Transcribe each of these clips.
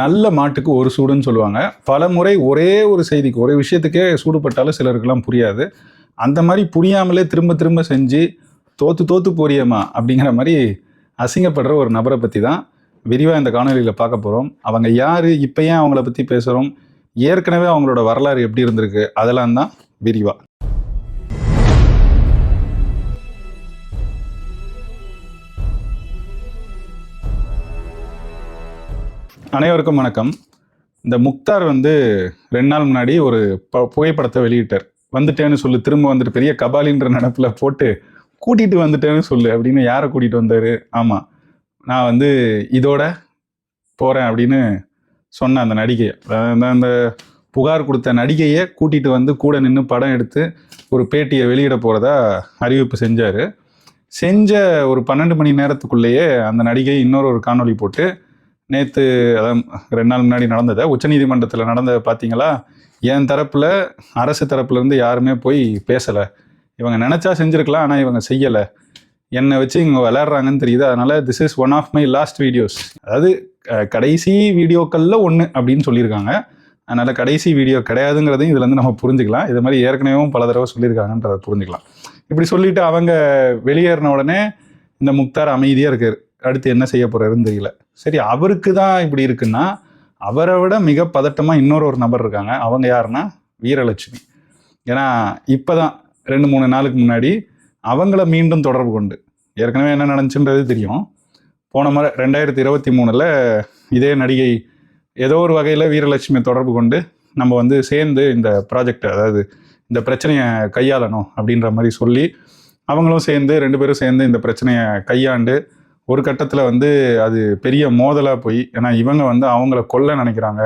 நல்ல மாட்டுக்கு ஒரு சூடுன்னு சொல்லுவாங்க. பல முறை ஒரே ஒரு செய்திக்கு ஒரே விஷயத்துக்கே சூடுபட்டாலும் சிலருக்கெல்லாம் புரியாது. அந்த மாதிரி புரியாமலே திரும்ப திரும்ப செஞ்சு தோத்து தோத்து போறியம்மா அப்படிங்கிற மாதிரி அசிங்கப்படுற ஒரு நபரை பற்றி தான் விரிவாக இந்த காணொலியில் பார்க்க போகிறோம் அவங்க யார் இப்போ ஏன் அவங்கள பற்றி பேசுகிறோம் ஏற்கனவே அவங்களோட வரலாறு எப்படி இருந்திருக்கு அதெல்லாம் தான் விரிவாக அனைவருக்கும் வணக்கம். இந்த முக்தார் வந்து ரெண்டு நாள் முன்னாடி ஒரு ப- புகைப்படத்தை வெளியிட்டார். வந்துட்டேன்னு சொல்லு திரும்ப வந்துட்டு பெரிய கபாலின்ற நினப்பில் போட்டு கூட்டிகிட்டு வந்துட்டேன்னு சொல்லு அப்படின்னு யாரை கூட்டிகிட்டு வந்தார்? ஆமாம் நான் வந்து இதோட போகிறேன் அப்படின்னு சொன்ன அந்த நடிகை அந்த அந்த புகார் கொடுத்த நடிகையை கூட்டிகிட்டு வந்து கூட நின்று படம் எடுத்து ஒரு பேட்டியை வெளியிட போகிறதா அறிவிப்பு செஞ்சார். செஞ்ச ஒரு பன்னெண்டு மணி நேரத்துக்குள்ளேயே அந்த நடிகை இன்னொரு ஒரு காணொளி போட்டு நேற்று அதான் ரெண்டு நாள் முன்னாடி நடந்ததை உச்சநீதிமன்றத்தில் நடந்ததை பார்த்தீங்களா என் தரப்பில் அரசு தரப்புலேருந்து யாருமே போய் பேசலை. இவங்க நினச்சா செஞ்சுருக்கலாம் ஆனால் இவங்க செய்யலை. என்னை வச்சு இவங்க விளையாடுறாங்கன்னு தெரியுது. அதனால் this is one of my last videos அதாவது கடைசி வீடியோக்களில் ஒன்று அப்படின்னு சொல்லியிருக்காங்க. அதனால் கடைசி வீடியோ கிடையாதுங்கிறதையும் இதுலேருந்து நம்ம புரிஞ்சுக்கலாம். இது மாதிரி ஏற்கனவே பல தடவை சொல்லியிருக்காங்கன்றதை புரிஞ்சுக்கலாம். இப்படி சொல்லிவிட்டு அவங்க வெளியேறின உடனே இந்த முக்தார் அமைதியாக இருக்கார். அடுத்து என்ன செய்ய போறாருன்னு தெரியல. சரி அவருக்கு தான் இப்படி இருக்குன்னா அவரை விட மிக பதட்டமாக இன்னொரு ஒரு நபர் இருக்காங்க. அவங்க யாருன்னா வீரலட்சுமி. ஏன்னா இப்போதான் ரெண்டு மூணு நாளுக்கு முன்னாடி அவங்கள மீண்டும் தொடர்பு கொண்டு ஏற்கனவே என்ன நடந்துச்சுன்றது தெரியும். போன முறை ரெண்டாயிரத்தி இருபத்தி மூணில் இதே நடிகை ஏதோ ஒரு வகையில் வீரலட்சுமி தொடர்பு கொண்டு நம்ம வந்து சேர்ந்து இந்த ப்ராஜெக்ட் அதாவது இந்த பிரச்சனையை கையாளணும் அப்படின்ற மாதிரி சொல்லி அவங்களும் சேர்ந்து ரெண்டு பேரும் சேர்ந்து இந்த பிரச்சனையை கையாண்டு ஒரு கட்டத்தில் வந்து அது பெரிய மோதலாக போய் ஏன்னா இவங்க வந்து அவங்கள கொல்ல நினைக்கிறாங்க.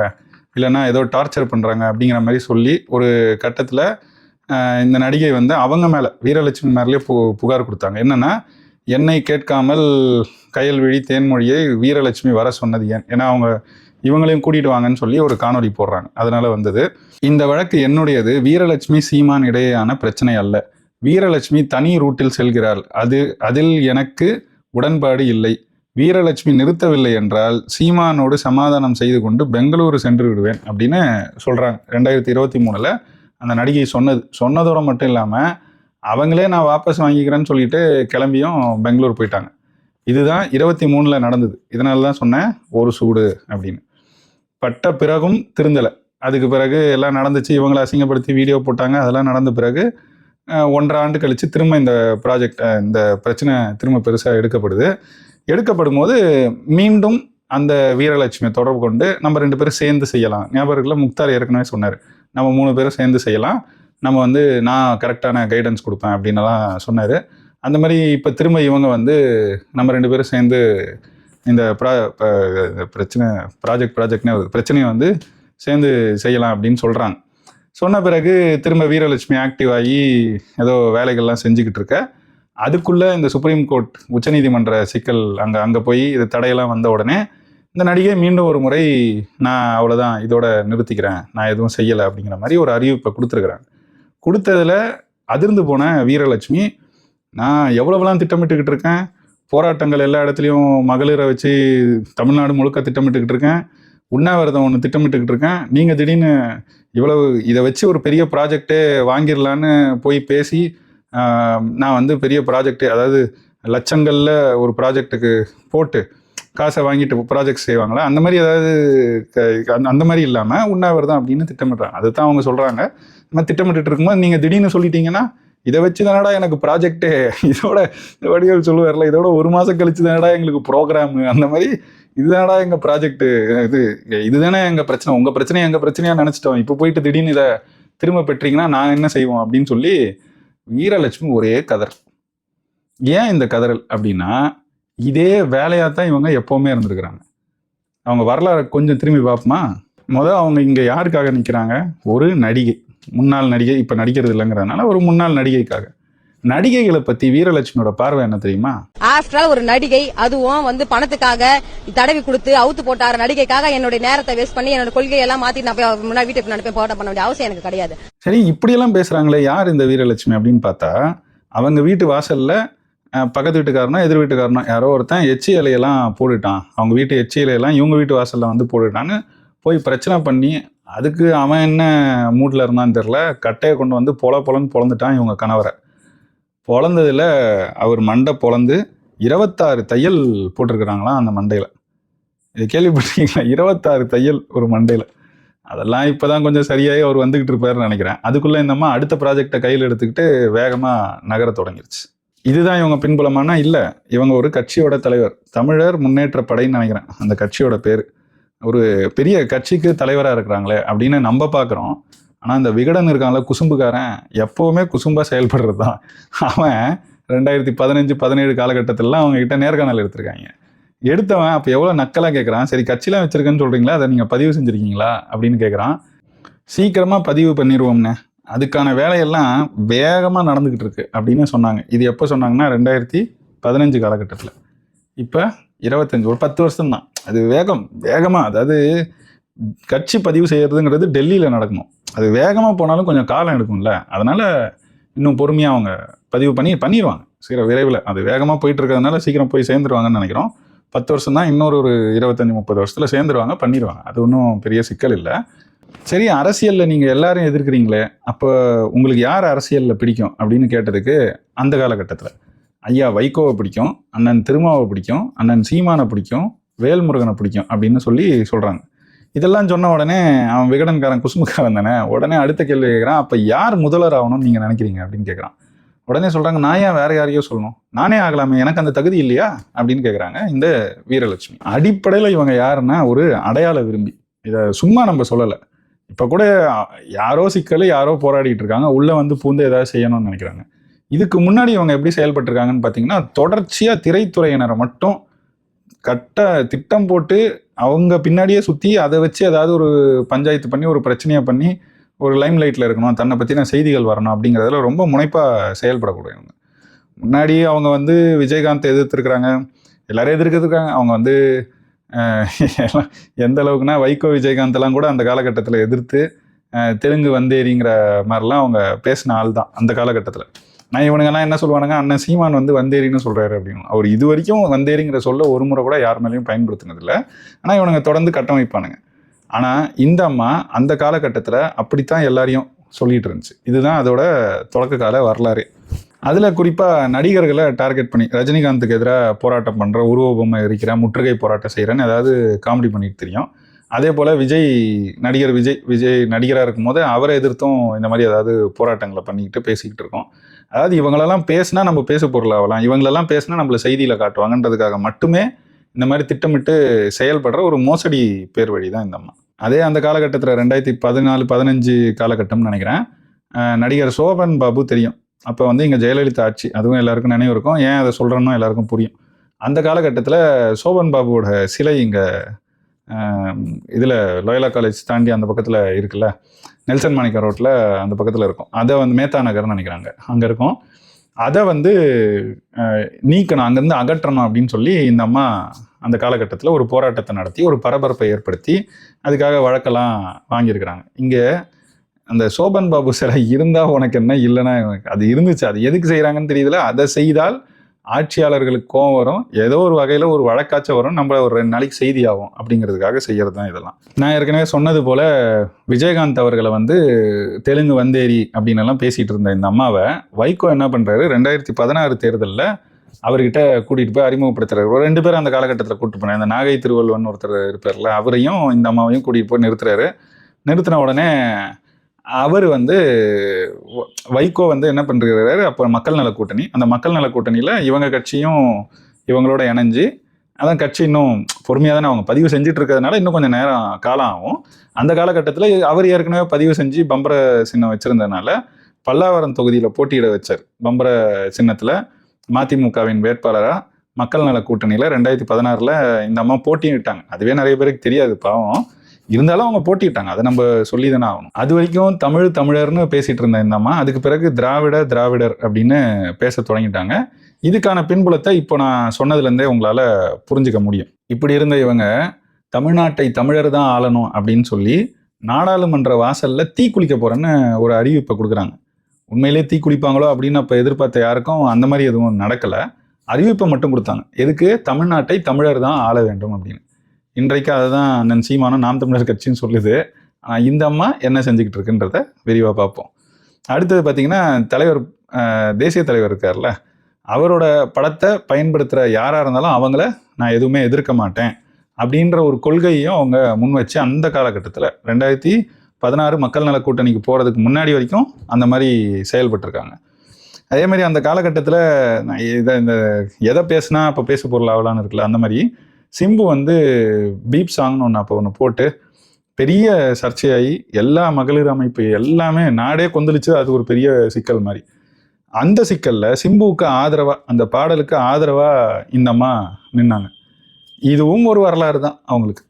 இல்லைன்னா ஏதோ டார்ச்சர் பண்ணுறாங்க அப்படிங்கிற மாதிரி சொல்லி ஒரு கட்டத்தில் இந்த நடிகை வந்து அவங்க மேலே வீரலட்சுமி மேலேயே பு புகார் கொடுத்தாங்க. என்னென்னா என்னை கேட்காமல் கயல்விழி தேன்மொழியை வீரலட்சுமி வர சொன்னது ஏன்? ஏன்னா அவங்க இவங்களையும் கூட்டிகிட்டு வாங்கன்னு சொல்லி ஒரு காணொளி போடுறாங்க. அதனால் வந்தது. இந்த வழக்கு என்னுடையது வீரலட்சுமி சீமான் இடையேயான பிரச்சனை அல்ல. வீரலட்சுமி தனி ரூட்டில் செல்கிறாள். அது அதில் எனக்கு உடன்பாடு இல்லை. வீரலட்சுமி நிறுத்தவில்லை என்றால் சீமானோடு சமாதானம் செய்து கொண்டு பெங்களூரு சென்று விடுவேன் அப்படின்னு சொல்கிறாங்க ரெண்டாயிரத்தி இருபத்தி மூணில் அந்த நடிகை சொன்னது. சொன்னதோட மட்டும் இல்லாமல் அவங்களே நான் வாபஸ் வாங்கிக்கிறேன்னு சொல்லிட்டு கிளம்பியும் பெங்களூர் போயிட்டாங்க. இதுதான் இருபத்தி மூணில் நடந்தது. இதனால தான் சொன்னேன் ஒரு சூடு அப்படின்னு. பட்ட பிறகும் திருந்தலை. அதுக்கு பிறகு எல்லாம் நடந்துச்சு. இவங்களை அசிங்கப்படுத்தி வீடியோ போட்டாங்க. அதெல்லாம் நடந்த பிறகு ஒன்றரை ஆண்டு கழித்து திரும்ப இந்த ப்ராஜெக்ட் இந்த பிரச்சனை திரும்ப பெருசாக எடுக்கப்படுது. எடுக்கப்படும் போது மீண்டும் அந்த வீரலட்சுமியை தொடர்பு கொண்டு நம்ம ரெண்டு பேரும் சேர்ந்து செய்யலாம். ஞாபகத்தில் முக்தார் ஏற்கனவே சொன்னார். நம்ம மூணு பேரும் சேர்ந்து செய்யலாம். நம்ம வந்து நான் கரெக்டான கைடன்ஸ் கொடுப்பேன் அப்படின்லாம் சொன்னார். அந்த மாதிரி இப்போ திரும்ப இவங்க வந்து நம்ம ரெண்டு பேரும் சேர்ந்து இந்த ப்ரா பிரச்சனை ப்ராஜெக்ட் ப்ராஜெக்ட்னே வருது பிரச்சனையை வந்து சேர்ந்து செய்யலாம் அப்படின்னு சொல்கிறாங்க சொன்ன பிறகு திரும்ப வீரலட்சுமி ஆக்டிவ் ஆகி ஏதோ வேலைகள்லாம் செஞ்சுக்கிட்டு இருக்க அதுக்குள்ளே இந்த சுப்ரீம் கோர்ட் உச்சநீதிமன்ற சிக்கல் அங்கே அங்கே போய் இது தடையெல்லாம் வந்த உடனே இந்த நடிகை மீண்டும் ஒரு முறை நான் அவ்வளோதான் இதோட நிறுத்திக்கிறேன். நான் எதுவும் செய்யலை அப்படிங்கிற மாதிரி ஒரு அறிவிப்பை கொடுத்துருக்குறேன் கொடுத்ததில் அதிர்ந்து போன வீரலட்சுமி நான் எவ்வளவுலாம் திட்டமிட்டுக்கிட்டு இருக்கேன்? போராட்டங்கள் எல்லா இடத்துலையும் மகளிரை வச்சு தமிழ்நாடு முழுக்க திட்டமிட்டுக்கிட்டு இருக்கேன். உண்ணாவிரதம் ஒன்று திட்டமிட்டுக்கிட்டு இருக்கேன். நீங்கள் திடீர்னு இவ்வளவு இதை வச்சு ஒரு பெரிய ப்ராஜெக்டே வாங்கிடலான்னு போய் பேசி நான் வந்து பெரிய ப்ராஜெக்டு அதாவது லட்சங்களில் ஒரு ப்ராஜெக்ட்டுக்கு போட்டு காசை வாங்கிட்டு ப்ராஜெக்ட் செய்வாங்களா? அந்த மாதிரி ஏதாவது க- அந்த- அந்த மாதிரி இல்லாமல் உண்ணாவிரதம் அப்படின்னு திட்டமிடுறாங்க. அதுதான் அவங்க சொல்கிறாங்க நம்ம திட்டமிட்டு திட்டமிட்டுட்டு இருக்கும்போது நீங்கள் திடீர்னு சொல்லிட்டீங்கன்னா இதை வச்சு தானடா எனக்கு ப்ராஜெக்ட்டு இதோட வடிவல் சொல்லுவார்ல இதோட ஒரு மாதம் கழிச்சு தானடா எங்களுக்கு ப்ரோக்ராமு அந்த மாதிரி இதுதானடா எங்கள் ப்ராஜெக்ட்டு இது இதுதானே எங்கள் பிரச்சனை? உங்கள் பிரச்சனை எங்கள் பிரச்சனையாக நினச்சிட்டோம். இப்போ போயிட்டு திடீர்னு இதை திரும்ப பெற்றீங்கன்னா நான் என்ன செய்வோம் அப்படின்னு சொல்லி வீரலட்சுமி ஒரே கதறல். ஏன் இந்த கதறல் அப்படின்னா இதே வேலையாக தான் இவங்க எப்போவுமே இருந்திருக்கிறாங்க. அவங்க வரலாறு கொஞ்சம் திரும்பி பார்ப்போமா? முதல் அவங்க இங்கே யாருக்காக நிற்கிறாங்க ஒரு நடிகை. முன்னாள் நடிகை இப்போ நடிக்கிறது இல்லைங்கிறதுனால ஒரு முன்னாள் நடிகைக்காக. நடிகைகளை பற்றி வீரலட்சுமியோட பார்வை என்ன தெரியுமா? ஆஃப்டர் ஒரு நடிகை அதுவும் வந்து பணத்துக்காக தடவி கொடுத்து அவுத்து போட்டார. நடிகைக்காக என்னுடைய நேரத்தை வேஸ்ட் பண்ணி என்னோட கொள்கையெல்லாம் மாத்தி நான் போய் முன்னாடி வீட்டுக்கு முன்னாடி போய் போராட்டம் பண்ண வேண்டிய அவசியம் எனக்கு கிடையாது. சரி இப்படியெல்லாம் பேசுகிறாங்களே யார் இந்த வீரலட்சுமி அப்படின்னு பார்த்தா அவங்க வீட்டு வாசலில் பக்கத்து வீட்டுக்காரனோ எதிர் வீட்டுக்காரனோ யாரோ ஒருத்தன் எச்சி இலையெல்லாம் போட்டுட்டான். அவங்க வீட்டு எச்சி இலையெல்லாம் இவங்க வீட்டு வாசலில் வந்து போட்டுட்டான்னு போய் பிரச்சனை பண்ணி அதுக்கு அவன் என்ன மூட்டில் இருந்தான்னு தெரில கட்டையை கொண்டு வந்து பொல பொலன்னு பொழந்துட்டான் இவங்க கணவரை. பொழந்ததில் அவர் மண்டை பொழந்து இருபத்தாறு தையல் போட்டிருக்கிறாங்களாம் அந்த மண்டையில். இது கேள்விப்பட்டிருக்கீங்களா? இருபத்தாறு தையல் ஒரு மண்டையில். அதெல்லாம் இப்போ தான் கொஞ்சம் சரியாகி அவர் வந்துக்கிட்டு இருப்பாருன்னு நினைக்கிறேன். அதுக்குள்ளே இந்த அடுத்த ப்ராஜெக்டை கையில் எடுத்துக்கிட்டு வேகமாக நகர தொடங்கிருச்சு. இதுதான் இவங்க பின்புலமானா இல்லை இவங்க ஒரு கட்சியோட தலைவர். தமிழர் முன்னேற்ற படைன்னு நினைக்கிறேன் அந்த கட்சியோட பேர். ஒரு பெரிய கட்சிக்கு தலைவராக இருக்கிறாங்களே அப்படின்னு நம்ம பார்க்குறோம் ஆனால் இந்த விகடன் இருக்கான்ல குசும்புக்காரன் எப்போவுமே குசும்பாக செயல்படுறது தான் அவன் ரெண்டாயிரத்தி பதினஞ்சு பதினேழு காலகட்டத்திலலாம் அவங்ககிட்ட நேர்காணல் எடுத்திருக்காங்க. எடுத்தவன் அப்போ எவ்வளோ நக்கலாக கேட்குறான் சரி கட்சிலாம் வச்சிருக்கேன்னு சொல்கிறீங்களா அதை நீங்கள் பதிவு செஞ்சுருக்கீங்களா? அப்படின்னு கேட்குறான் சீக்கிரமாக பதிவு பண்ணிடுவோம்னே அதுக்கான வேலையெல்லாம் வேகமாக நடந்துக்கிட்டு இருக்கு அப்படின்னு சொன்னாங்க. இது எப்போ சொன்னாங்கன்னா ரெண்டாயிரத்தி பதினஞ்சு காலகட்டத்தில். இப்போ இருபத்தஞ்சி ஒரு பத்து வருஷம்தான். அது வேகம் வேகமாக அதாவது கட்சி பதிவு செய்கிறதுங்கிறது டெல்லியில் நடக்கணும். அது வேகமாக போனாலும் கொஞ்சம் காலம் எடுக்கும்ல. அதனால் இன்னும் பொறுமையாக அவங்க பதிவு பண்ணி பண்ணிடுவாங்க சீக்கிரம் விரைவில். அது வேகமாக போயிட்டு இருக்கிறதுனால சீக்கிரம் போய் சேர்ந்துருவாங்கன்னு நினைக்கிறோம். பத்து வருஷம் தான் இன்னொரு ஒரு இருபத்தஞ்சி முப்பது வருஷத்தில் சேர்ந்துருவாங்க பண்ணிடுவாங்க அது ஒன்றும் பெரிய சிக்கல் இல்லை. சரி அரசியலில் நீங்கள் எல்லாரும் எதிர்க்கிறீங்களே அப்போ உங்களுக்கு யார் அரசியலில் பிடிக்கும் அப்படின்னு கேட்டதுக்கு அந்த காலகட்டத்தில்? ஐயா வைகோவை பிடிக்கும் அண்ணன் திருமாவை பிடிக்கும் அண்ணன் சீமானை பிடிக்கும் வேல்முருகனை பிடிக்கும் அப்படின்னு சொல்லி சொல்கிறாங்க இதெல்லாம் சொன்ன உடனே அவன் விகடன்காரன் குசுமுக்காரன் தானே? உடனே அடுத்த கேள்வி கேட்குறான் அப்போ யார் முதல்வர் ஆகணும்னு நீங்கள் நினைக்கிறீங்க? அப்படின்னு கேட்குறான் உடனே சொல்கிறாங்க நான் ஏன் வேற யாரையோ சொல்லணும்? நானே ஆகலாமே எனக்கு அந்த தகுதி இல்லையா? அப்படின்னு கேட்குறாங்க இந்த வீரலட்சுமி. அடிப்படையில் இவங்க யாருன்னா ஒரு அடையாள விரும்பி. இதை சும்மா நம்ம சொல்லலை. இப்போ கூட யாரோ சிக்கல் யாரோ போராடிட்டு இருக்காங்க. உள்ளே வந்து பூந்து ஏதாவது செய்யணும்னு நினைக்கிறாங்க. இதுக்கு முன்னாடி இவங்க எப்படி செயல்பட்டிருக்காங்கன்னு பார்த்தீங்கன்னா தொடர்ச்சியாக திரைத்துறையினரை மட்டும் கட்ட திட்டம் போட்டு அவங்க பின்னாடியே சுற்றி அதை வச்சு ஏதாவது ஒரு பஞ்சாயத்து பண்ணி ஒரு பிரச்சனையை பண்ணி ஒரு லைம் லைட்டில் இருக்கணும். தன்னை பற்றின செய்திகள் வரணும் அப்படிங்கிறதுல ரொம்ப முனைப்பாக செயல்படக்கூடியவங்க முன்னாடி அவங்க வந்து விஜயகாந்த் எதிர்த்துருக்குறாங்க. எல்லாரும் எதிர்க்கிறதுக்காங்க அவங்க வந்து எந்த அளவுக்குனா வைகோ விஜயகாந்த்லாம் கூட அந்த காலகட்டத்தில் எதிர்த்து தெலுங்கு வந்தேரிங்கிற மாதிரிலாம் அவங்க பேசின ஆள் தான் அந்த காலகட்டத்தில். நான் இவனுங்கெல்லாம் என்ன சொல்லுவானுங்க? அண்ணன் சீமான் வந்து வந்தேரின்னு சொல்கிறாரு அப்படின்னு. அவர் இது வரைக்கும் வந்தேரிங்கிற சொல்ல ஒரு முறை கூட யார் மேலேயும் பயன்படுத்தினதில்லை. ஆனால் இவனுங்க தொடர்ந்து கட்டமைப்பானுங்க. ஆனால் இந்த அம்மா அந்த காலகட்டத்தில் அப்படித்தான் எல்லாரையும் சொல்லிட்டு இருந்துச்சு. இதுதான் அதோட தொடக்க கால வரலாறு. அதில் குறிப்பாக நடிகர்களை டார்கெட் பண்ணி ரஜினிகாந்துக்கு எதிராக போராட்டம் பண்ணுற உருவபொம்மை இருக்கிற முற்றுகை போராட்டம் செய்கிறேன்னு ஏதாவது காமெடி பண்ணிட்டு தெரியும். அதே போல் விஜய் நடிகர் விஜய் விஜய் நடிகராக இருக்கும் போது அவரை எதிர்த்தும் இந்த மாதிரி ஏதாவது போராட்டங்களை பண்ணிக்கிட்டு பேசிக்கிட்டு இருக்கோம். அதாவது இவங்களெல்லாம் பேசினா நம்ம பேச பொருள் ஆகலாம் இவங்களெல்லாம் பேசினா நம்மளை செய்தியில் காட்டுவாங்கன்றதுக்காக மட்டுமே இந்த மாதிரி திட்டமிட்டு செயல்படுற ஒரு மோசடி பேர் வழி தான் இந்த அம்மா. அதே அந்த காலகட்டத்தில் ரெண்டாயிரத்தி பதினாலு பதினஞ்சு காலகட்டம்னு நினைக்கிறேன். நடிகர் சோபன் பாபு தெரியும். அப்போ வந்து இங்கே ஜெயலலிதா ஆட்சி அதுவும் எல்லாருக்கும் நினைவு இருக்கும். ஏன் அதை சொல்கிறேன்னா எல்லாருக்கும் புரியும். அந்த காலகட்டத்தில் சோபன் பாபுவோட சிலை இங்கே இதில் லோயலா காலேஜ் தாண்டி அந்த பக்கத்தில் இருக்குல்ல நெல்சன் மாணிக்க ரோட்டில் அந்த பக்கத்தில் இருக்கும். அதை வந்து மேத்தா நகர்னு நினைக்கிறாங்க. அங்கே இருக்கும். அதை வந்து நீக்கணும். அங்கேருந்து அகற்றணும் அப்படின்னு சொல்லி இந்த அம்மா அந்த காலகட்டத்தில் ஒரு போராட்டத்தை நடத்தி ஒரு பரபரப்பை ஏற்படுத்தி அதுக்காக வழக்கெல்லாம் வாங்கியிருக்கிறாங்க. இங்கே அந்த சோபன் பாபு சிலை இருந்தால் உனக்கு என்ன இல்லைன்னா அது இருந்துச்சு. அது எதுக்கு செய்கிறாங்கன்னு தெரியல. அதை செய்தால் ஆட்சியாளர்களுக்கு கோவம் வரும். ஏதோ ஒரு வகையில் ஒரு வழக்காச்சும் வரும். நம்மளை ஒரு ரெண்டு நாளைக்கு செய்தி ஆகும் அப்படிங்கிறதுக்காக செய்கிறது தான் இதெல்லாம். நான் ஏற்கனவே சொன்னது போல் விஜயகாந்த் அவர்களை வந்து தெலுங்கு வந்தேரி அப்படின்னு எல்லாம் பேசிகிட்டு இருந்த இந்த அம்மாவை வைகோ என்ன பண்ணுறாரு ரெண்டாயிரத்தி பதினாறு தேர்தலில் அவர்கிட்ட கூட்டிகிட்டு போய் அறிமுகப்படுத்துறாரு. ஒரு ரெண்டு பேரும் அந்த காலகட்டத்தில் கூப்பிட்டு போனேன். இந்த நாகை திருவள்ளுவன் ஒருத்தர் இருப்பார்ல அவரையும் இந்த அம்மாவையும் கூட்டிகிட்டு போய் நிறுத்துறாரு. நிறுத்தின உடனே அவர் வந்து வ- வைகோ வந்து என்ன பண்ணுறாரு அப்போ மக்கள் நல கூட்டணி. அந்த மக்கள் நல கூட்டணியில் இவங்க கட்சியும் இவங்களோட இணைஞ்சு அதான் கட்சி இன்னும் பொறுமையாக தானே அவங்க பதிவு செஞ்சுட்டு இருக்கிறதுனால இன்னும் கொஞ்சம் நேரம் காலம் ஆகும். அந்த காலகட்டத்தில் அவர் ஏற்கனவே பதிவு செஞ்சு பம்பர சின்னம் வச்சுருந்ததுனால பல்லாவரம் தொகுதியில் போட்டியிட வச்சார். பம்பர சின்னத்தில் மதிமுகவின் வேட்பாளராக மக்கள் நல கூட்டணியில் ரெண்டாயிரத்தி பதினாறில் இந்த அம்மா போட்டியிட்டாங்க. அதுவே நிறைய பேருக்கு தெரியாது பாவம். இருந்தாலும் அவங்க போட்டிட்டாங்க. அதை நம்ம சொல்லி தானே ஆகணும். அது வரைக்கும் தமிழ் தமிழர்னு பேசிட்டு இருந்த இந்தம்மா அதுக்கு பிறகு திராவிட திராவிடர் அப்படின்னு பேச தொடங்கிட்டாங்க. இதுக்கான பின்புலத்தை இப்போ நான் சொன்னதுலேருந்தே உங்களால் புரிஞ்சுக்க முடியும். இப்படி இருந்த இவங்க தமிழ்நாட்டை தமிழர் தான் ஆளணும் அப்படின்னு சொல்லி நாடாளுமன்ற வாசலில் தீ குளிக்க போகிறேன்னு ஒரு அறிவிப்பை கொடுக்குறாங்க. உண்மையிலே தீ குளிப்பாங்களோ அப்படின்னு அப்போ எதிர்பார்த்த யாருக்கும் அந்த மாதிரி எதுவும் நடக்கலை. அறிவிப்பை மட்டும் கொடுத்தாங்க. எதுக்கு? தமிழ்நாட்டை தமிழர் தான் ஆள வேண்டும் அப்படின்னு. இன்றைக்கு அதுதான் அண்ணன் சீமானும் நாம் தமிழர் கட்சின்னு சொல்லுது. ஆனால் இந்த அம்மா என்ன செஞ்சுக்கிட்டு இருக்குன்றத விரிவாக பார்ப்போம். அடுத்தது பார்த்தீங்கன்னா தலைவர் தேசிய தலைவர் இருக்கார்ல அவரோட படத்தை பயன்படுத்துகிற யாராக இருந்தாலும் அவங்கள நான் எதுவுமே எதிர்க்க மாட்டேன் அப்படின்ற ஒரு கொள்கையையும் அவங்க முன் வச்சு அந்த காலகட்டத்தில் ரெண்டாயிரத்தி பதினாறு மக்கள் நல கூட்டணிக்கு போகிறதுக்கு முன்னாடி வரைக்கும் அந்த மாதிரி செயல்பட்டிருக்காங்க. அதே மாதிரி அந்த காலகட்டத்தில் நான் இதை இந்த எதை பேசுனா அப்போ பேச பொருள் ஆகலான்னு இருக்குல்ல அந்த மாதிரி சிம்பு வந்து பீப் சாங்னு ஒன்று அப்போ ஒன்று போட்டு பெரிய சர்ச்சையாகி எல்லா மகளிர் அமைப்பு எல்லாமே நாடே கொந்தளிச்சு அது ஒரு பெரிய சிக்கல் மாதிரி அந்த சிக்கலில் சிம்புவுக்கு ஆதரவாக அந்த பாடலுக்கு ஆதரவாக இந்தம்மா நின்னாங்க. இதுவும் ஒரு வரலாறு தான் அவங்களுக்கு.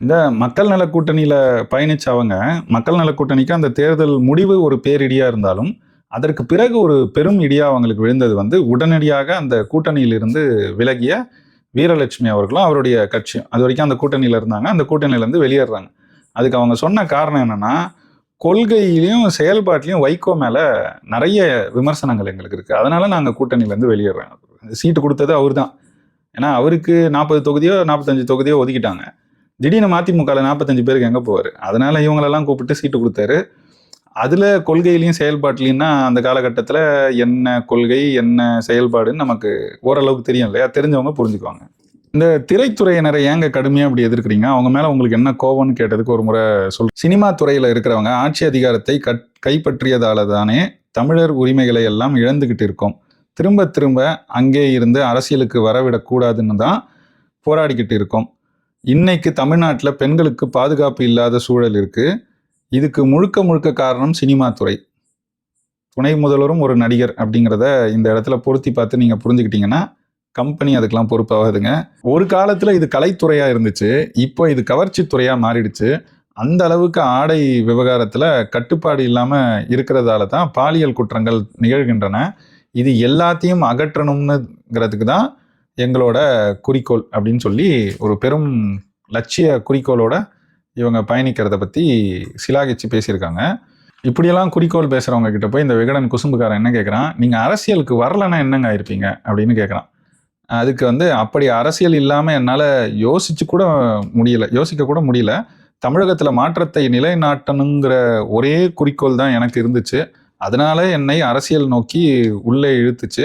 இந்த மக்கள் நல கூட்டணியில் பயணிச்ச அவங்க மக்கள் நல கூட்டணிக்கு அந்த தேர்தல் முடிவு ஒரு பேரிடியாக இருந்தாலும் அதற்கு பிறகு ஒரு பெரும் இடியா அவங்களுக்கு விழுந்தது வந்து உடனடியாக அந்த கூட்டணியிலிருந்து விலகிய வீரலட்சுமி அவர்களும் அவருடைய கட்சியும் அது வரைக்கும் அந்த கூட்டணியில் இருந்தாங்க. அந்த கூட்டணியிலேருந்து வெளியேறாங்க. அதுக்கு அவங்க சொன்ன காரணம் என்னென்னா கொள்கையிலையும் செயல்பாட்டிலையும் வைகோ மேலே நிறைய விமர்சனங்கள் எங்களுக்கு இருக்குது அதனால் நாங்கள் கூட்டணியிலேருந்து வெளியேறோம். சீட்டு கொடுத்தது அவர் தான் ஏன்னா அவருக்கு நாற்பது தொகுதியோ நாற்பத்தஞ்சு தொகுதியோ ஒதுக்கிட்டாங்க. திடீர்னு மதிமுகவில் நாற்பத்தஞ்சு பேருக்கு எங்கே போவார்? அதனால் இவங்களெல்லாம் கூப்பிட்டு சீட்டு கொடுத்தாரு. அதில் கொள்கையிலையும் செயல்பாட்டிலையும்னா அந்த காலகட்டத்தில் என்ன கொள்கை என்ன செயல்பாடுன்னு நமக்கு ஓரளவுக்கு தெரியும் இல்லையா? தெரிஞ்சவங்க புரிஞ்சுக்குவாங்க. இந்த திரைத்துறையினரை ஏங்க கடுமையாக அப்படி எதிர்க்கிறீங்க? அவங்க மேலே உங்களுக்கு என்ன கோவம்னு கேட்டதுக்கு ஒரு முறை சொல் சினிமா துறையில் இருக்கிறவங்க ஆட்சி அதிகாரத்தை கட் கைப்பற்றியதால தானே தமிழர் உரிமைகளை எல்லாம் இழந்துக்கிட்டு இருக்கோம். திரும்ப திரும்ப அங்கே இருந்து அரசியலுக்கு வரவிடக்கூடாதுன்னு தான் போராடிக்கிட்டு இருக்கோம். இன்னைக்கு தமிழ்நாட்டில் பெண்களுக்கு பாதுகாப்பு இல்லாத சூழல் இருக்குது இதுக்கு முழுக்க முழுக்க காரணம் சினிமா துறை. துணை முதல்வரும் ஒரு நடிகர் அப்படிங்கிறத இந்த இடத்துல பொருத்தி பார்த்து நீங்கள் புரிஞ்சுக்கிட்டீங்கன்னா கம்பெனி அதுக்கெல்லாம் பொறுப்பாகுதுங்க. ஒரு காலத்தில் இது கலைத்துறையாக இருந்துச்சு இப்போ இது கவர்ச்சி துறையாக மாறிடுச்சு. அந்த அளவுக்கு ஆடை விவகாரத்தில் கட்டுப்பாடு இல்லாமல் இருக்கிறதால தான் பாலியல் குற்றங்கள் நிகழ்கின்றன. இது எல்லாத்தையும் அகற்றணும்னுங்கிறதுக்கு தான் எங்களோட குறிக்கோள் அப்படின்னு சொல்லி ஒரு பெரும் லட்சிய குறிக்கோளோட இவங்க பயணிக்கிறத பற்றி சிலாகிச்சு பேசியிருக்காங்க. இப்படியெல்லாம் குறிக்கோள் பேசுகிறவங்க கிட்ட போய் இந்த விகடன் குசும்புக்காரன் என்ன கேட்குறான் நீங்கள் அரசியலுக்கு வரலன்னா என்னங்க ஆயிருப்பீங்க? அப்படின்னு கேட்குறான் அதுக்கு வந்து அப்படி அரசியல் இல்லாமல் என்னால் யோசிச்சு கூட முடியல யோசிக்க கூட முடியல. தமிழகத்தில் மாற்றத்தை நிலைநாட்டணுங்கிற ஒரே குறிக்கோள் தான் எனக்கு இருந்துச்சு. அதனால என்னை அரசியல் நோக்கி உள்ளே இழுத்துச்சு.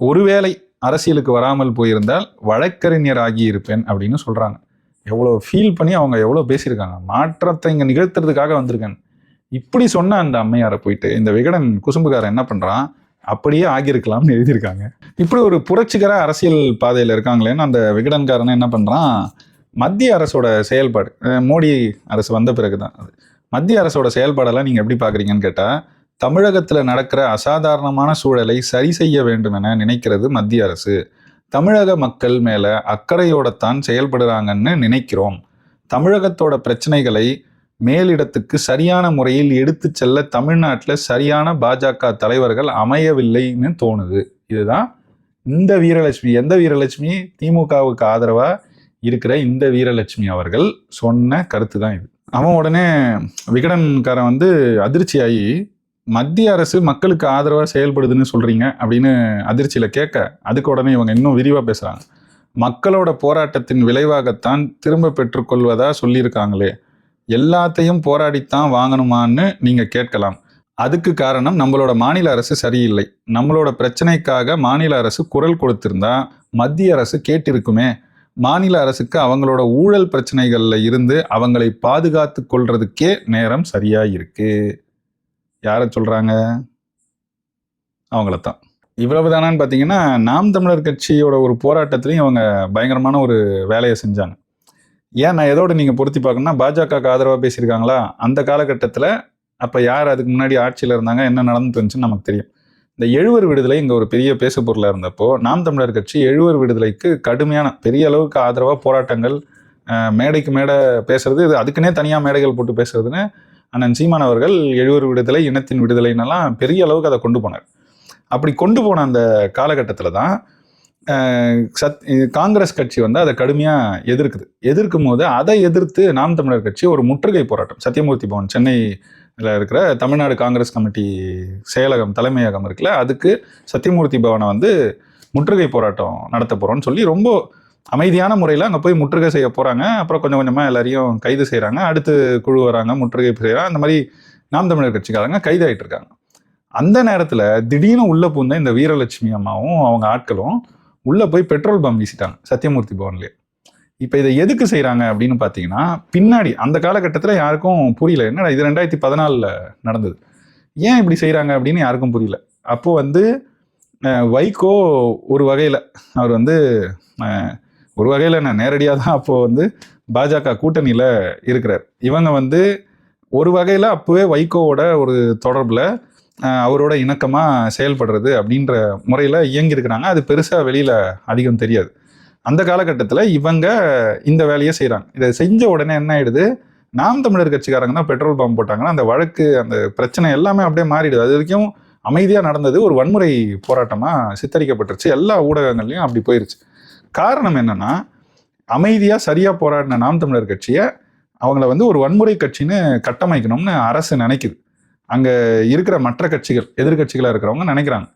ஒருவேளை அரசியலுக்கு வராமல் போயிருந்தால் வழக்கறிஞராகி இருப்பேன் அப்படின்னு சொல்கிறாங்க எவ்வளோ ஃபீல் பண்ணி அவங்க எவ்வளோ பேசியிருக்காங்க. மாற்றத்தை இங்கே நிகழ்த்துறதுக்காக வந்திருக்கேன். இப்படி சொன்ன அந்த அம்மையாரை போயிட்டு இந்த விகடன் குசும்புக்காரன் என்ன பண்ணுறான் அப்படியே ஆகியிருக்கலாம்னு எழுதியிருக்காங்க. இப்படி ஒரு புரட்சிகர அரசியல் பாதையில் இருக்காங்களேன்னு அந்த விகடன்காரன் என்ன பண்ணுறான் மத்திய அரசோட செயல்பாடு மோடி அரசு வந்த பிறகு தான் அது. மத்திய அரசோட செயல்பாடெல்லாம் நீங்கள் எப்படி பார்க்குறீங்கன்னு கேட்டால் தமிழகத்தில் நடக்கிற அசாதாரணமான சூழலை சரி செய்ய வேண்டும் என நினைக்கிறது மத்திய அரசு. தமிழக மக்கள் மேலே அக்கறையோடத்தான் செயல்படுறாங்கன்னு நினைக்கிறோம். தமிழகத்தோட பிரச்சனைகளை மேலிடத்துக்கு சரியான முறையில் எடுத்து செல்ல தமிழ்நாட்டில் சரியான பாஜக தலைவர்கள் அமையவில்லைன்னு தோணுது. இதுதான் இந்த வீரலட்சுமி எந்த வீரலட்சுமி? திமுகவுக்கு ஆதரவாக இருக்கிற இந்த வீரலட்சுமி அவர்கள் சொன்ன கருத்து தான் இது. அவன் உடனே விகடன்காரன் வந்து அதிர்ச்சியாகி மத்திய அரசு மக்களுக்கு ஆதரவாக செயல்படுதுன்னு சொல்கிறீங்க அப்படின்னு அதிர்ச்சியில் கேட்க அதுக்கு உடனே இவங்க இன்னும் விரிவாக பேசுகிறாங்க மக்களோட போராட்டத்தின் விளைவாகத்தான் திரும்ப பெற்றுக்கொள்வதா சொல்லியிருக்காங்களே. எல்லாத்தையும் போராடித்தான் வாங்கணுமான்னு நீங்கள் கேட்கலாம். அதுக்கு காரணம் நம்மளோட மாநில அரசு சரியில்லை. நம்மளோட பிரச்சனைக்காக மாநில அரசு குரல் கொடுத்திருந்தா மத்திய அரசு கேட்டிருக்குமே. மாநில அரசுக்கு அவங்களோட ஊழல் பிரச்சனைகளில் இருந்து அவங்களை பாதுகாத்து கொள்றதுக்கே நேரம் சரியாக இருக்குது யாரை சொல்கிறாங்க அவங்கள தான் இவ்வளவு தானான்னு பார்த்தீங்கன்னா நாம் தமிழர் கட்சியோட ஒரு போராட்டத்திலையும் அவங்க பயங்கரமான ஒரு வேலையை செஞ்சாங்க. ஏன் நான் எதோட நீங்கள் பொருத்தி பார்க்கணும்னா பாஜகவுக்கு ஆதரவாக பேசியிருக்காங்களா? அந்த காலகட்டத்தில் அப்போ யார் அதுக்கு முன்னாடி ஆட்சியில் இருந்தாங்க என்ன நடந்துட்டு இருந்துச்சுன்னு நமக்கு தெரியும். இந்த எழுவர் விடுதலை இங்கே ஒரு பெரிய பேசு பொருளாக இருந்தப்போ நாம் தமிழர் கட்சி எழுவர் விடுதலைக்கு கடுமையான பெரிய அளவுக்கு ஆதரவாக போராட்டங்கள் மேடைக்கு மேடை பேசுறது இது அதுக்குன்னே தனியாக மேடைகள் போட்டு பேசுறதுன்னு அண்ணன் சீமான் அவர்கள் எழுவர் விடுதலை இனத்தின் விடுதலைன்னெல்லாம் பெரிய அளவுக்கு அதை கொண்டு போனார். அப்படி கொண்டு போன அந்த காலகட்டத்தில் தான் சத் காங்கிரஸ் கட்சி வந்து அதை கடுமையாக எதிர்க்குது. எதிர்க்கும் போது அதை எதிர்த்து நாம் தமிழர் கட்சி ஒரு முற்றுகை போராட்டம். சத்தியமூர்த்தி பவன் சென்னையில் இருக்கிற தமிழ்நாடு காங்கிரஸ் கமிட்டி செயலகம் தலைமையகம் இருக்குல்ல அதுக்கு சத்தியமூர்த்தி பவனை வந்து முற்றுகை போராட்டம் நடத்த போகிறோன்னு சொல்லி ரொம்ப அமைதியான முறையில் அங்கே போய் முற்றுகை செய்ய போகிறாங்க அப்புறம் கொஞ்சம் கொஞ்சமாக எல்லாரையும் கைது செய்கிறாங்க அடுத்து குழு வராங்க முற்றுகை செய்கிறாங்க அந்த மாதிரி நாம் தமிழர் கட்சிக்காரங்க கைதாயிட்டு இருக்காங்க. அந்த நேரத்தில் திடீர்னு உள்ளே பூந்த இந்த வீரலட்சுமி அம்மாவும் அவங்க ஆட்களும் உள்ளே போய் பெட்ரோல் பம்ப் வீசிட்டாங்க சத்தியமூர்த்தி பவன்லேயே. இப்போ இதை எதுக்கு செய்கிறாங்க அப்படின்னு பார்த்தீங்கன்னா பின்னாடி அந்த காலகட்டத்தில் யாருக்கும் புரியல. என்னடா இது ரெண்டாயிரத்தி பதினாலில் நடந்தது. ஏன் இப்படி செய்கிறாங்க அப்படின்னு யாருக்கும் புரியல. அப்போது வந்து வைகோ ஒரு வகையில் அவர் வந்து ஒரு வகையில் நான் நேரடியாக தான் அப்போது வந்து பாஜக கூட்டணியில் இருக்கிறார். இவங்க வந்து ஒரு வகையில் அப்போவே வைகோவோட ஒரு தொடர்பில் அவரோட இணக்கமாக செயல்படுறது அப்படின்ற முறையில் இயங்கியிருக்கிறாங்க. அது பெருசாக வெளியில் அதிகம் தெரியாது. அந்த காலகட்டத்தில் இவங்க இந்த வேலையை செய்கிறாங்க இதை செஞ்ச உடனே என்ன ஆயிடுது? நாம் தமிழர் கட்சிக்காரங்க தான் பெட்ரோல் பம்ப் போட்டாங்கன்னா அந்த வழக்கு அந்த பிரச்சனை எல்லாமே அப்படியே மாறிடுது. அது வரைக்கும் அமைதியாக நடந்தது ஒரு வன்முறை போராட்டமாக சித்தரிக்கப்பட்டுருச்சு. எல்லா ஊடகங்கள்லையும் அப்படி போயிருச்சு. காரணம் என்னன்னா அமைதியாக சரியாக போராடின நாம் தமிழர் கட்சியை அவங்கள வந்து ஒரு வன்முறை கட்சின்னு கட்டமைக்கணும்னு அரசு நினைக்குது. அங்கே இருக்கிற மற்ற கட்சிகள் எதிர்கட்சிகளாக இருக்கிறவங்க நினைக்கிறாங்க.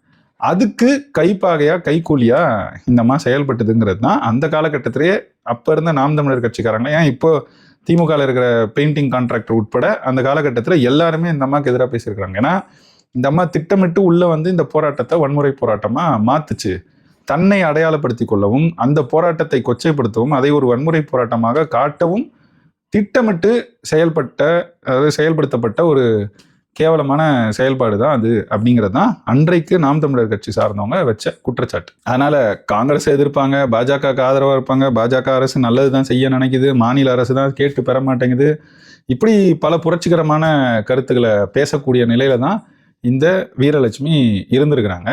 அதுக்கு கைப்பாகையா கைக்கூலியாக இந்த அம்மா செயல்பட்டுதுங்கிறது தான் அந்த காலகட்டத்திலேயே அப்போ இருந்த நாம் தமிழர் கட்சிக்காரங்க. ஏன் இப்போ திமுகவில் இருக்கிற பெயிண்டிங் கான்ட்ராக்டர் உட்பட அந்த காலகட்டத்தில் எல்லாருமே இந்த அம்மாவுக்கு எதிராக பேசியிருக்கிறாங்க. ஏன்னா இந்த அம்மா திட்டமிட்டு உள்ளே வந்து இந்த போராட்டத்தை வன்முறை போராட்டமாக மாத்துச்சு. தன்னை அடையாளப்படுத்தி கொள்ளவும் அந்த போராட்டத்தை கொச்சைப்படுத்தவும் அதை ஒரு வன்முறை போராட்டமாக காட்டவும் திட்டமிட்டு செயல்பட்ட அதாவது செயல்படுத்தப்பட்ட ஒரு கேவலமான செயல்பாடு தான் அது அப்படிங்கிறது தான் அன்றைக்கு நாம் தமிழர் கட்சி சார்ந்தவங்க வச்ச குற்றச்சாட்டு. அதனால காங்கிரஸ் எதிர்ப்பாங்க பாஜகவுக்கு ஆதரவாக இருப்பாங்க பாஜக அரசு நல்லது தான் செய்ய நினைக்குது மாநில அரசு தான் கேட்டு பெற மாட்டேங்குது. இப்படி பல புரட்சிகரமான கருத்துக்களை பேசக்கூடிய நிலையில தான் இந்த வீரலட்சுமி இருந்திருக்கிறாங்க.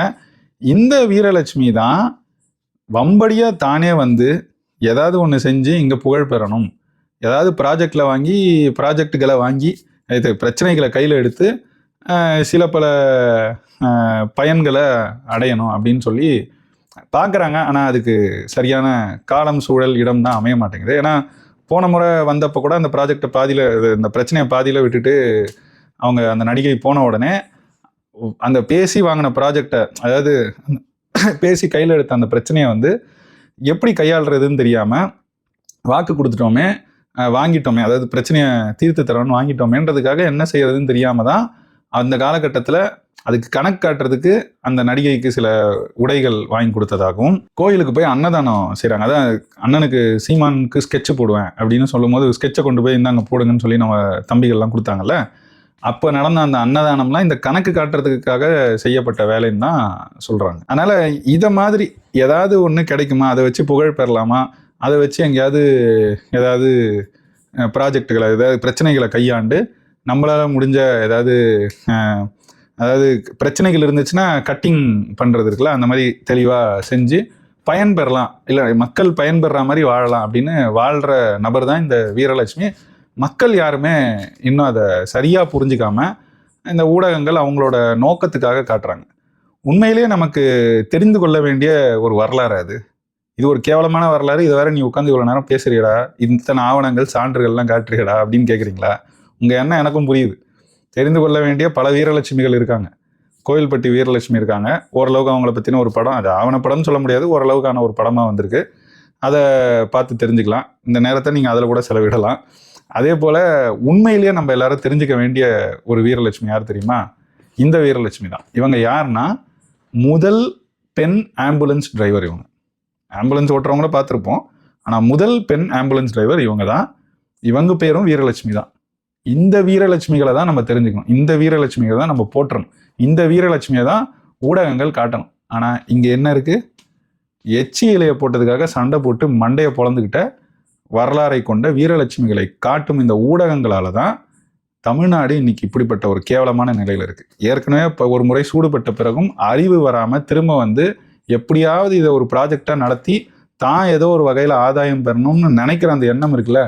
இந்த வீரலட்சுமி தான் வம்படியா தானே வந்து ஏதாவது ஒன்று செஞ்சு இங்கே புகழ் பெறணும். ஏதாவது ப்ராஜெக்டில் வாங்கி ப்ராஜெக்டுகளை வாங்கி இது பிரச்சனைகளை கையில் எடுத்து சில பல பயன்களை அடையணும் அப்படின்னு சொல்லி பார்க்குறாங்க ஆனால் அதுக்கு சரியான காலம் சூழல் இடம் தான் அமைய மாட்டேங்குது. ஏன்னா போன முறை வந்தப்போ கூட அந்த ப்ராஜெக்டை பாதியில் இந்த பிரச்சனையை பாதியில் விட்டுட்டு அவங்க அந்த நடிகை போன உடனே அந்த பேசி வாங்கின ப்ராஜெக்டை அதாவது பேசி கையில் எடுத்த அந்த பிரச்சனையை வந்து எப்படி கையாளுறதுன்னு தெரியாமல் வாக்கு கொடுத்துட்டோமே வாங்கிட்டோமே அதாவது பிரச்சனையை தீர்த்து தரணும்னு வாங்கிட்டோமேன்றதுக்காக என்ன செய்யறதுன்னு தெரியாமல் தான் அந்த காலகட்டத்தில் அதுக்கு கணக்கு காட்டுறதுக்கு அந்த நடிகைக்கு சில உடைகள் வாங்கி கொடுத்ததாகவும் கோயிலுக்கு போய் அன்னதானம் செய்கிறாங்க அதான் அண்ணனுக்கு சீமானுக்கு ஸ்கெட்சு போடுவேன் அப்படின்னு சொல்லும்போது ஸ்கெட்சை கொண்டு போய் இந்தாங்க போடுங்கன்னு சொல்லி நம்ம தம்பிகள்லாம் கொடுத்தாங்கல்ல அப்போ நடந்த அந்த அன்னதானம்லாம் இந்த கணக்கு காட்டுறதுக்காக செய்யப்பட்ட வேலைன்னு தான் சொல்கிறாங்க அதனால் இதை மாதிரி ஏதாவது ஒன்று கிடைக்குமா? அதை வச்சு புகழ் பெறலாமா? அதை வச்சு எங்கேயாவது ஏதாவது ப்ராஜெக்டுகளை ஏதாவது பிரச்சனைகளை கையாண்டு நம்மளால் முடிஞ்ச ஏதாவது அதாவது பிரச்சனைகள் இருந்துச்சுன்னா கட்டிங் பண்ணுறது இருக்குல்ல அந்த மாதிரி தெளிவாக செஞ்சு பயன் பெறலாம் இல்லை மக்கள் பயன்பெற மாதிரி வாழலாம் அப்படின்னு வாழ்கிற நபர் தான் இந்த வீரலட்சுமி. மக்கள் யாருமே இன்னும் அதை சரியாக புரிஞ்சிக்காம இந்த ஊடகங்கள் அவங்களோட நோக்கத்துக்காக காட்டுறாங்க. உண்மையிலேயே நமக்கு தெரிந்து கொள்ள வேண்டிய ஒரு வரலாறு அது. இது ஒரு கேவலமான வரலாறு. இதை வேற நீ உட்காந்து இவ்வளோ நேரம் பேசுறீடா இத்தனை ஆவணங்கள் சான்றுகள்லாம் காட்டுறீடா அப்படின்னு கேட்குறீங்களா உங்கள் எண்ணம் எனக்கும் புரியுது. தெரிந்து கொள்ள வேண்டிய பல வீரலட்சுமிகள் இருக்காங்க. கோயில்பட்டி வீரலட்சுமி இருக்காங்க. ஓரளவுக்கு அவங்கள பற்றின ஒரு படம். அது ஆவணப்படம்னு சொல்ல முடியாது. ஓரளவுக்கான ஒரு படமாக வந்திருக்கு. அதை பார்த்து தெரிஞ்சுக்கலாம். இந்த நேரத்தை நீங்கள் அதில் கூட செலவிடலாம். அதே போல் உண்மையிலேயே நம்ம எல்லாரும் தெரிஞ்சுக்க வேண்டிய ஒரு வீரலட்சுமி யார் தெரியுமா? இந்த வீரலட்சுமி தான். இவங்க யாருன்னா முதல் பெண் ஆம்புலன்ஸ் டிரைவர் இவங்க. ஆம்புலன்ஸ் ஓட்டுறவங்கள பார்த்துருப்போம். ஆனால் முதல் பெண் ஆம்புலன்ஸ் டிரைவர் இவங்க தான். இவங்க பேரும் வீரலட்சுமி தான். இந்த வீரலட்சுமிகளை தான் நம்ம தெரிஞ்சுக்கணும். இந்த வீரலட்சுமிகளை தான் நம்ம போட்டுறணும் இந்த வீரலட்சுமியை தான் ஊடகங்கள் காட்டணும். ஆனால் இங்கே என்ன இருக்குது எச்சி இலையை போட்டதுக்காக சண்டை போட்டு மண்டையை பொழந்துக்கிட்ட வரலாறை கொண்ட வீரலட்சுமிகளை காட்டும் இந்த ஊடகங்களால தான் தமிழ்நாடு இன்னைக்கு இப்படிப்பட்ட ஒரு கேவலமான நிலையில் இருக்கு. ஏற்கனவே இப்போ ஒரு முறை சூடுபட்ட பிறகும் அறிவு வராமல் திரும்ப வந்து எப்படியாவது இதை ஒரு ப்ராஜெக்டாக நடத்தி தான் ஏதோ ஒரு வகையில் ஆதாயம் பெறணும்னு நினைக்கிற அந்த எண்ணம் இருக்குல்ல?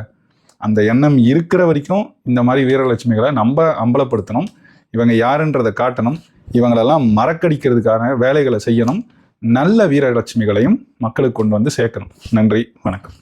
அந்த எண்ணம் இருக்கிற வரைக்கும் இந்த மாதிரி வீரலட்சுமிகளை நம்ம அம்பலப்படுத்தணும். இவங்க யாருன்றதை காட்டணும். இவங்களெல்லாம் மறக்கடிக்கிறதுக்கான வேலைகளை செய்யணும். நல்ல வீரலட்சுமிகளையும் மக்களுக்கு கொண்டு வந்து சேர்க்கணும். நன்றி. வணக்கம்.